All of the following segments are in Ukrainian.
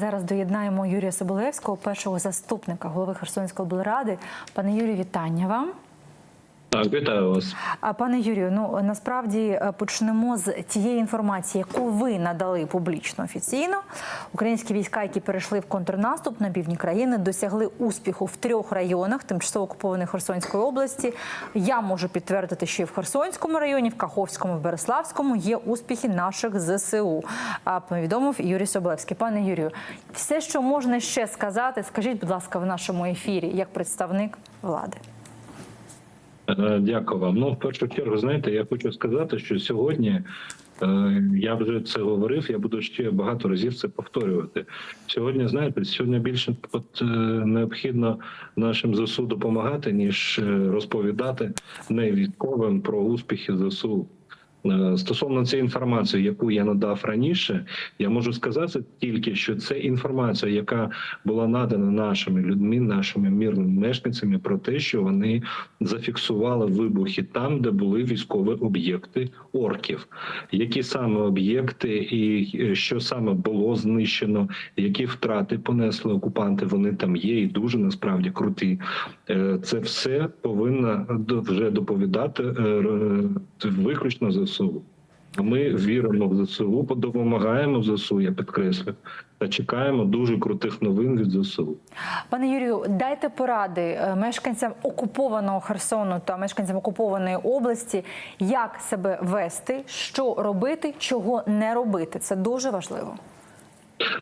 Зараз доєднаємо Юрія Соболевського, першого заступника голови Херсонської облради. Пане Юрію, вітання вам. Так, вітаю вас. Пане Юрію, ну насправді е, почнемо з тієї інформації, яку ви надали публічно офіційно. Українські війська, які перейшли в контрнаступ на півдні країни, досягли успіху в трьох районах тимчасово окупованої Херсонської області. Я можу підтвердити, що і в Херсонському районі, в Каховському, в Береславському є успіхи наших ЗСУ. Повідомив Юрій Соболевський. Пане Юрію, все, що можна ще сказати, скажіть, будь ласка, в нашому ефірі як представник влади. Е, Дякую вам. Ну, в першу чергу, знаєте, я хочу сказати, що сьогодні е, я вже це говорив. Я буду ще багато разів це повторювати. Сьогодні, знаєте, сьогодні більше е, необхідно нашим ЗСУ допомагати, ніж розповідати не військовим про успіхи ЗСУ. Е, Стосовно цієї інформації, яку я надав раніше, я можу сказати тільки, що це інформація, яка була надана нашими людьми, нашими мирними мешканцями, про те, що вони зафіксували вибухи там, де були військові об'єкти орків. Які саме об'єкти і е, що саме було знищено, які втрати понесли окупанти, вони там є, і дуже насправді круті. Е, Це все повинна вже доповідати виключно ЗСУ. Ми віримо в ЗСУ, допомагаємо ЗСУ, я підкреслю, та чекаємо дуже крутих новин від ЗСУ. Пане Юрію, дайте поради е, мешканцям окупованого Херсону та мешканцям окупованої області, як себе вести, що робити, чого не робити. Це дуже важливо.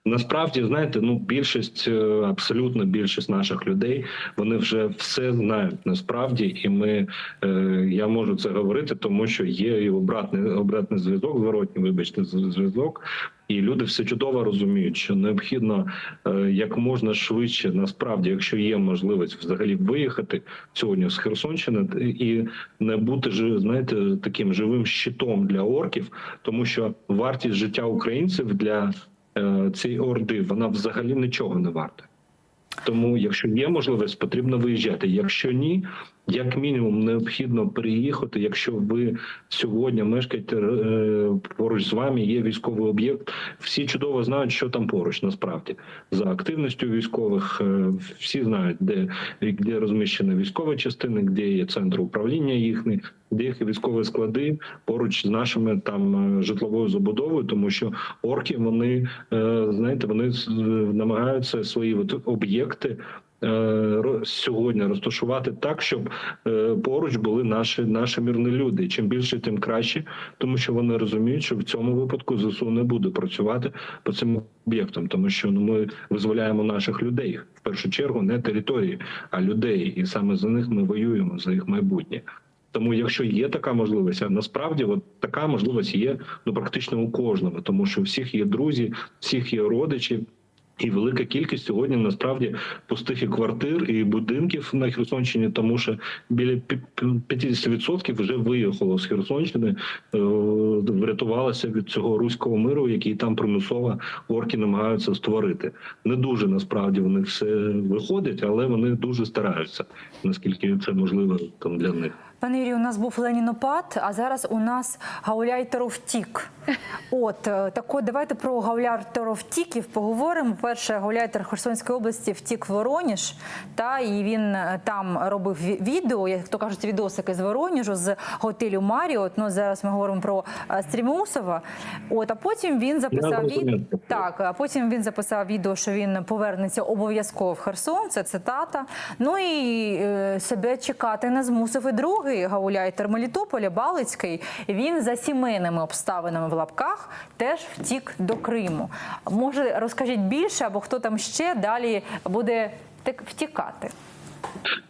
Насправді, знаєте, ну більшість, е, абсолютно більшість наших людей, вони вже все знають насправді, і ми е, я можу це говорити, тому що є і обратний обратний зв'язок, зворотній, вибачте, зв'язок. І люди все чудово розуміють, що необхідно е, як можна швидше, насправді, якщо є можливість взагалі виїхати сьогодні з Херсонщини і не бути знаєте, таким живим щитом для орків, тому що вартість життя українців для цієї орди вона взагалі нічого не варта. Тому, якщо є можливість, потрібно виїжджати. Якщо ні, як мінімум необхідно переїхати. Якщо ви сьогодні мешкаєте е, поруч з вами, є військовий об'єкт. Всі чудово знають, що там поруч. Насправді за активністю військових е, всі знають, де, де розміщені військові частини, де є центр управління їхні, де є військові склади поруч з нашими там е, житловою забудовою, тому що орки вони знаєте, вони намагаються свої об'єкти. Е, Сьогодні розташувати так, щоб е, поруч були наші наші мирні люди. Чим більше, тим краще, тому що вони розуміють, що в цьому випадку ЗСУ не буде працювати по цим об'єктам, тому що ну ми визволяємо наших людей в першу чергу, не території, а людей, і саме за них ми воюємо за їх майбутнє. Тому, якщо є така можливість, а насправді от така можливість є ну практично у кожного, тому що у всіх є друзі, всіх є родичі. І велика кількість сьогодні насправді пустих квартир і будинків на Херсонщині, тому що біля пі- пі- 50% вже виїхало з Херсонщини, е, врятувалося від цього руського миру, який там примусово орки намагаються створити. Не дуже насправді в них все виходить, але вони дуже стараються, наскільки це можливо там для них. Пане Юрію, у нас був Ленінопад, а зараз у нас гауляйтеров втік. От е, так от давайте про гауляйтеров втіків поговоримо. Перше, гауляйтер Херсонської області втік в Вороніж, та і він е, там робив відео, як то кажуть, відосики з Вороніжу з готелю Маріот. Ну зараз ми говоримо про е, Стрімусова. От а потім він записав відео. Так, а потім він записав відео, що він повернеться обов'язково в Херсон. Це цитата. Ну і себе чекати не змусив і другий гауляйтер Мелітополя Балицький. Він за сімейними обставинами в лапках теж втік до Криму. Може, розкажіть більше, або хто там ще далі буде втікати?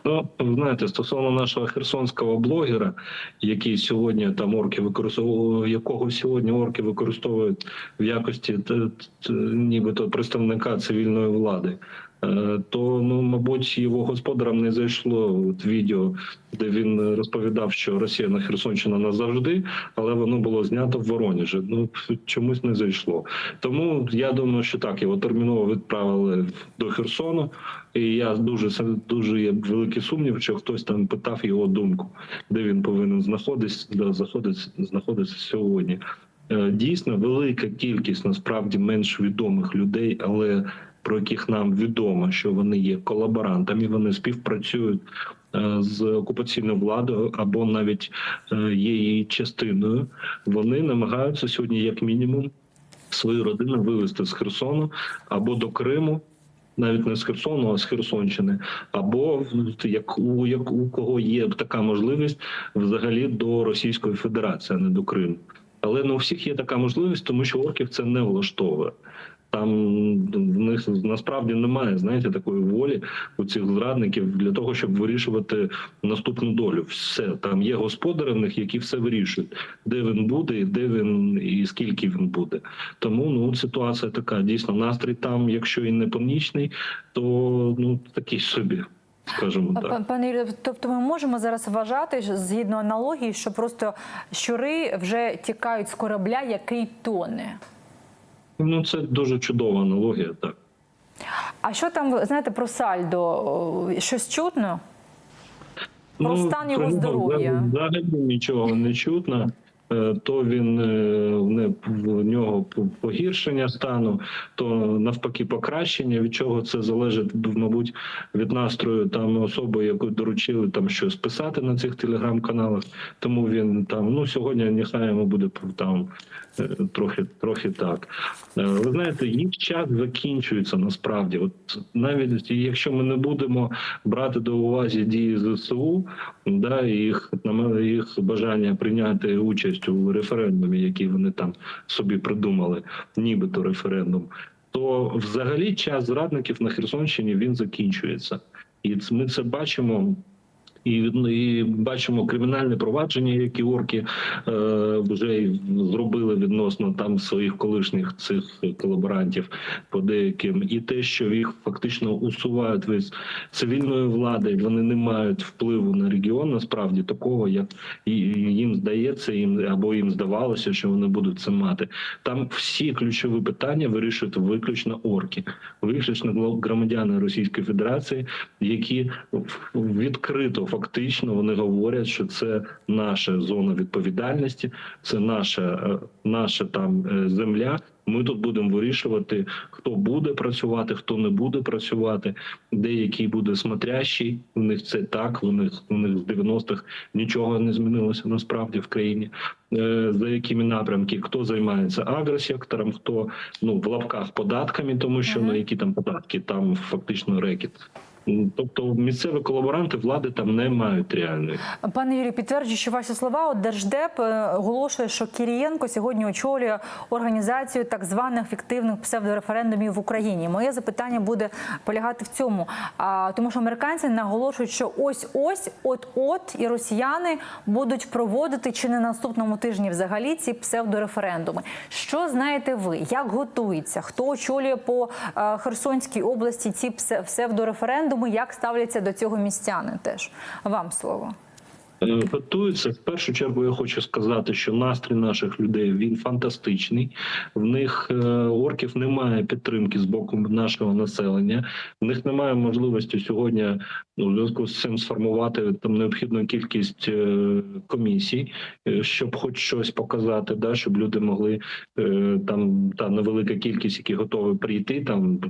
Ну, знаєте, стосовно нашого херсонського блогера, який сьогодні там орки використовують, якого сьогодні орки використовують в якості нібито представника цивільної влади. Е, То ну, мабуть, його господарам не зайшло от відео, де він розповідав, що Росія на Херсонщина назавжди, але воно було знято в Воронежі. Ну чомусь не зайшло. Тому я думаю, що так його терміново відправили до Херсону. І я дуже дуже є великий сумнів, що хтось там питав його думку, де він повинен знаходитись, де знаходиться знаходиться сьогодні. е, дійсно велика кількість насправді менш відомих людей, але про яких нам відомо, що вони є колаборантами, вони співпрацюють е, з окупаційною владою або навіть е, є її частиною. Вони намагаються сьогодні, як мінімум, свою родину вивезти з Херсону або до Криму. Навіть не з Херсону, а з Херсонщини, або як у як у кого є така можливість, взагалі до Російської Федерації, а не до Криму. Але не у всіх є така можливість, тому що орків це не влаштовує. Там в них насправді немає, знаєте, такої волі у цих зрадників для того, щоб вирішувати наступну долю. Все там є господари в них, які все вирішують, де він буде, і де він і скільки він буде. Тому ну ситуація така. Дійсно, настрій там, якщо і не панічний, то ну такий собі, скажімо так. Пане Юрію, тобто ми можемо зараз вважати, згідно аналогії, що просто щури вже тікають з корабля, який тоне. Ну це дуже чудова аналогія. Так А що там, знаєте, про сальдо? Щось чутно? Про стан його здоров'я. Взагалі нічого не чутно. Е, То він е, не в нього погіршення стану, то навпаки покращення. Від чого це залежить, мабуть, від настрою там особи, яку доручили там щось писати на цих телеграм-каналах. Тому він там ну сьогодні нехай йому буде там е, трохи, трохи так. Ви знаєте, їх час закінчується насправді. От навіть якщо ми не будемо брати до уваги дії ЗСУ, да їх нама- їх бажання прийняти участь у референдумі, який вони там собі придумали, нібито референдум, то взагалі час зрадників на Херсонщині він закінчується, і ми це бачимо. І, і бачимо кримінальне провадження, які орки е, вже зробили відносно там своїх колишніх цих колаборантів по деяким, і те, що їх фактично усувають від цивільної влади, вони не мають впливу на регіон. Насправді такого, як їм здається, їм або їм здавалося, що вони будуть це мати. Там всі ключові питання вирішують виключно орки, виключно громадяни Російської Федерації, які відкрито фактично вони говорять, що це наша зона відповідальності, це наша, е, наша там е, земля. Ми тут будемо вирішувати, хто буде працювати, хто не буде працювати, де який буде смотрящий. У них це так. У них у них з 90-х нічого не змінилося насправді в країні. Е, За якими напрямки хто займається агросектором, хто ну в лапках податками, тому що Мгм. на які там податки, там фактично рекет. Тобто місцеві колаборанти влади там не мають реальної. Пане Юрію, підтверджую, що ваші слова от Держдеп е, оголошує, що Кірієнко сьогодні очолює організацію так званих фіктивних псевдореферендумів в Україні. Моє запитання буде полягати в цьому, а тому, що американці наголошують, що ось ось, от от і росіяни будуть проводити чи не наступному тижні взагалі ці псевдореферендуми. Що знаєте ви? Як готується? Хто очолює по е, Херсонській області ці псе- псевдореферендуми? Як ставляться до цього містяни? Теж вам слово. Е, Готуються в першу чергу. Я хочу сказати, що настрій наших людей він фантастичний. В них е, орків немає підтримки з боку нашого населення. В них немає можливості сьогодні ну, в зв'язку з цим сформувати там необхідну кількість е, комісій, щоб хоч щось показати, да, щоб люди могли там та невелика кількість, які готові прийти, там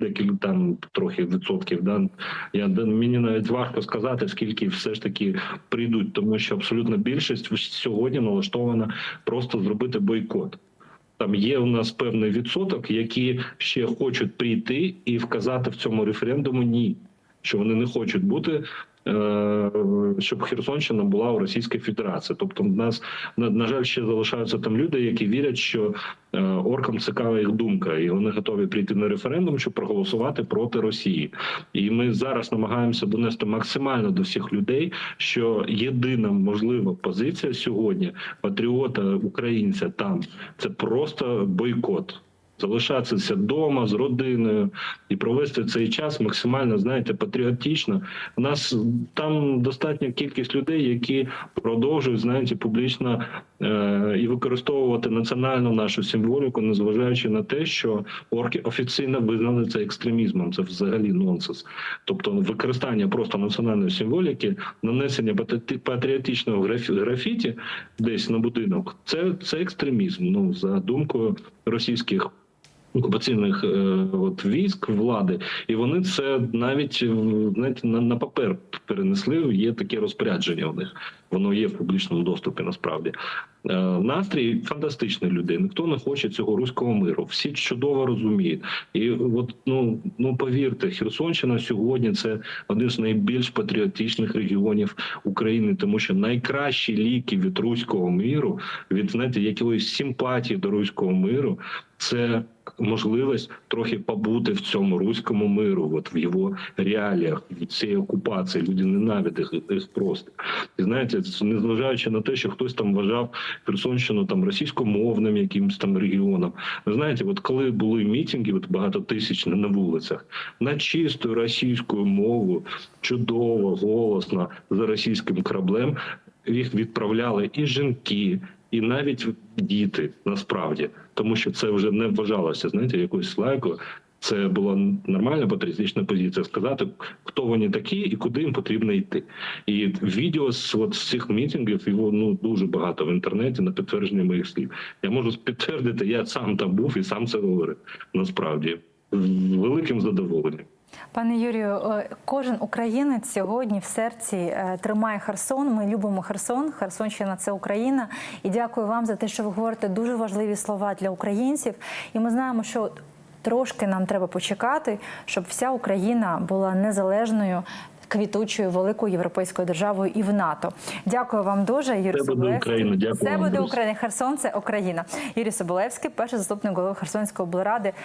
декілька там трохи відсотків. Да, я мені навіть важко сказати, скільки все ж таки прийдуть, тому що абсолютна більшість сьогодні налаштована просто зробити бойкот. Там є у нас певний відсоток, які ще хочуть прийти і вказати в цьому референдуму ні, що вони не хочуть бути. Е, Щоб Херсонщина була у Російській Федерації, тобто в нас на, на жаль ще залишаються там люди, які вірять, що е, оркам цікава їх думка, і вони готові прийти на референдум, щоб проголосувати проти Росії. І ми зараз намагаємося донести максимально до всіх людей, що єдина можлива позиція сьогодні патріота українця там це просто бойкот. Залишатися вдома з родиною і провести цей час максимально, знаєте, патріотично. У нас там достатня кількість людей, які продовжують знаєте, публічно і використовувати національну нашу символіку, незважаючи на те, що орки офіційно визнали це екстремізмом. Це взагалі нонсенс. Тобто використання просто національної символіки, нанесення патріотичного графі- графіті десь на будинок, це, це екстремізм. Ну за думкою російських. Окупаційних е, от військ влади, і вони це навіть е, знаєте, на, на папер перенесли. Є таке розпорядження у них. Воно є в публічному доступі. Насправді е, настрій фантастичний людей. Ніхто не хоче цього руського миру. Всі чудово розуміють. І от ну ну повірте, Херсонщина сьогодні це один з найбільш патріотичних регіонів України, тому що найкращі ліки від руського миру, від знаєте, якоїсь симпатії до руського миру, це можливість трохи побути в цьому руському миру, от в його реаліях від цієї окупації. Люди ненавидять їх- просто. І знаєте, незважаючи на те, що хтось там вважав Херсонщину там російськомовним якимось там регіоном. Ви знаєте, от коли були мітинги, от багато тисяч на вулицях, на чистою російською мовою, чудово, голосно за російським кораблем, їх відправляли і жінки, і навіть діти насправді, тому що це вже не вважалося, знаєте, якоюсь лайкою. Це була нормальна патріотична позиція сказати, хто вони такі і куди їм потрібно йти. І відео з от з цих мітингів його ну дуже багато в інтернеті на підтвердження моїх слів. Я можу підтвердити, я сам там був і сам це говорив. Насправді з великим задоволенням. Пане Юрію, е, кожен українець сьогодні в серці е, тримає Херсон. Ми любимо Херсон. Херсонщина це Україна. І дякую вам за те, що ви говорите дуже важливі слова для українців. І ми знаємо, що трошки нам треба почекати, щоб вся Україна була незалежною. Квітучою великою європейською державою і в НАТО. Дякую вам дуже, Юрій Це буде. Україна. Дякую Це буде. Україна. Херсон це Україна. Юрій Соболевський, перший заступник голови Херсонської облради.